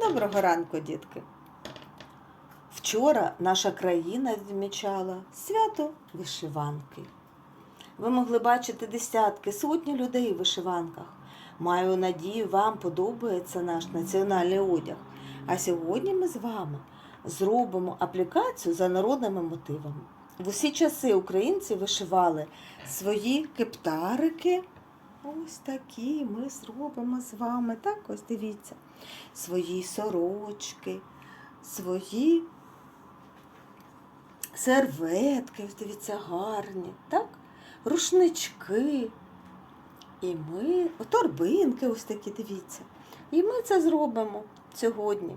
Доброго ранку, дітки. Вчора наша країна відмічала свято вишиванки. Ви могли бачити десятки, сотні людей у вишиванках. Маю надію, вам подобається наш національний одяг. А сьогодні ми з вами зробимо аплікацію за народними мотивами. В усі часи українці вишивали свої кептарики. Ось такі ми зробимо з вами. Так, ось дивіться. Свої сорочки, свої серветки, ось дивіться, гарні, так? Рушнички. І ми, торбинки ось такі, дивіться. І ми це зробимо сьогодні.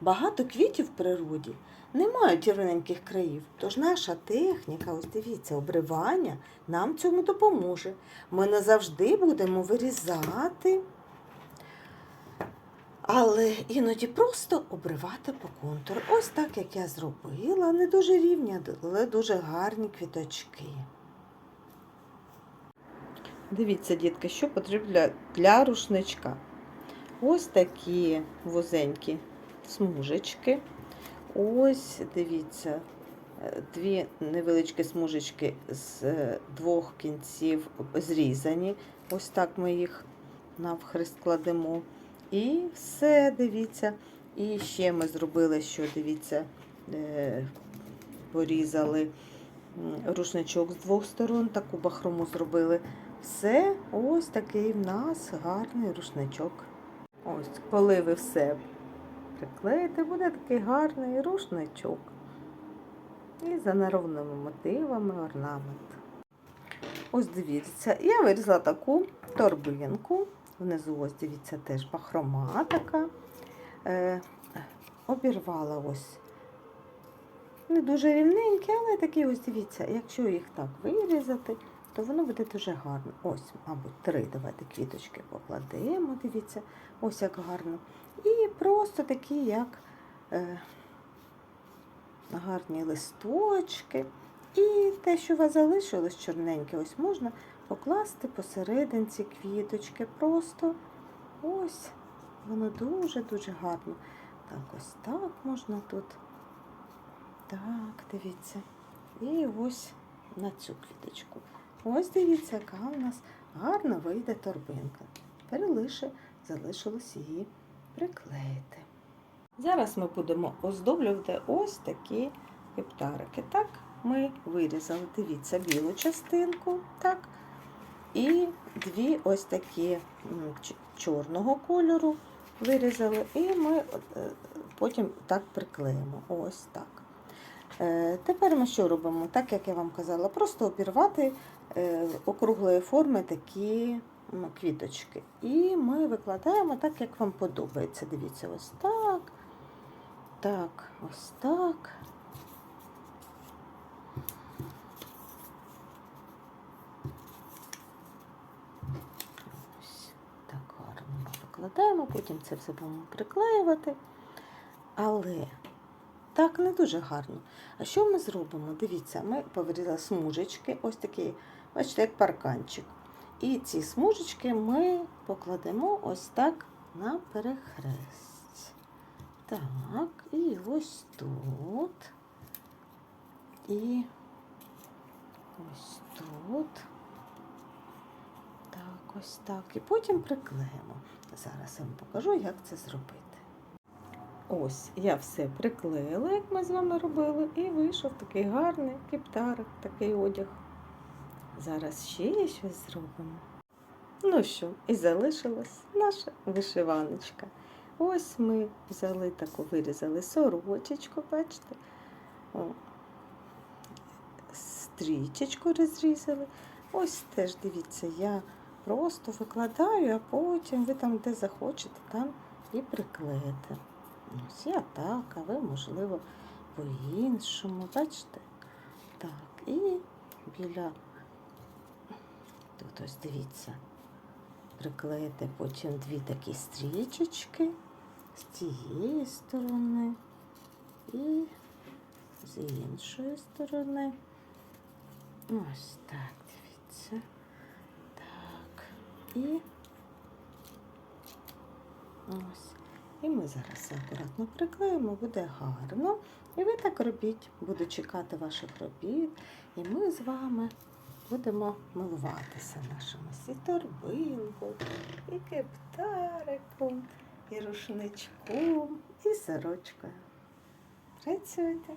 Багато квітів в природі не мають рівненьких країв, тож наша техніка, ось дивіться, обривання нам цьому допоможе. Ми не завжди будемо вирізати, але іноді просто обривати по контуру. Ось так, як я зробила, не дуже рівні, але дуже гарні квіточки. Дивіться, дітки, що потрібно для, рушничка. Ось такі вузенькі смужечки. Ось, дивіться, е, дві невеличкі смужечки з е, двох кінців зрізані. Ось так ми їх навхрест кладемо. І все, дивіться. І ще ми зробили, що дивіться, е, порізали рушничок з двох сторон, таку бахрому зробили. Все, ось такий в нас гарний рушничок. Ось, коли ви все приклеїте, буде такий гарний рушничок. І за неровними мотивами орнамент. Ось дивіться, я вирізала таку торбинку. Внизу, ось дивіться, теж бахрома така. Е, обірвала ось. Не дуже рівненькі, але такі ось дивіться, якщо їх так вирізати, то воно буде дуже гарно. Ось, мабуть, три давайте квіточки покладемо, дивіться, ось як гарно. І просто такі, як е, гарні листочки. І те, що у вас залишилось чорненьке, ось можна покласти посерединці квіточки. Просто ось воно дуже-дуже гарно. Так, ось так можна тут. Так, дивіться. І ось на цю квіточку. Ось дивіться, яка у нас гарна вийде торбинка. Тепер лише залишилось її приклеїти. Зараз ми будемо оздоблювати ось такі кептарики. Так, ми вирізали, дивіться, білу частинку, так, і дві ось такі чорного кольору вирізали, і ми е, потім так приклеїмо. Ось так. Е, Тепер ми що робимо? Так як я вам казала, просто обірвати е, округлої форми такі квіточки. І ми викладаємо так, як вам подобається. Дивіться, ось так. Так, ось так. Ось так гарно викладаємо, потім це все будемо приклеювати. Але так не дуже гарно. А що ми зробимо? Дивіться, ми повирізали смужечки, ось такі, бачите, як парканчик. І ці смужечки ми покладемо ось так на перехрест. Так, і ось тут. І ось тут. Так, ось так. І потім приклеїмо. Зараз я вам покажу, як це зробити. Ось, я все приклеїла, як ми з вами робили, і вийшов такий гарний кептарик, такий одяг. Зараз ще щось зробимо. Ну що, і залишилась наша вишиваночка. Ось ми взяли таку, вирізали сорочечку, бачите? О, стрічечку розрізали. Ось теж дивіться, я просто викладаю, а потім ви там, де захочете, там і приклеїте. Ось я так, а ви, можливо, по-іншому. Бачите? Так, і біля тут ось дивіться, приклеїте потім дві такі стрічечки з цієї сторони і з іншої сторони. Ось так, дивіться. Так. І ось. І ми зараз акуратно приклеїмо, буде гарно. І ви так робіть. Буду чекати ваших робіт. І ми з вами будемо милуватися нашими і і кептариком, і рушничком, і сорочкою. Працюйте!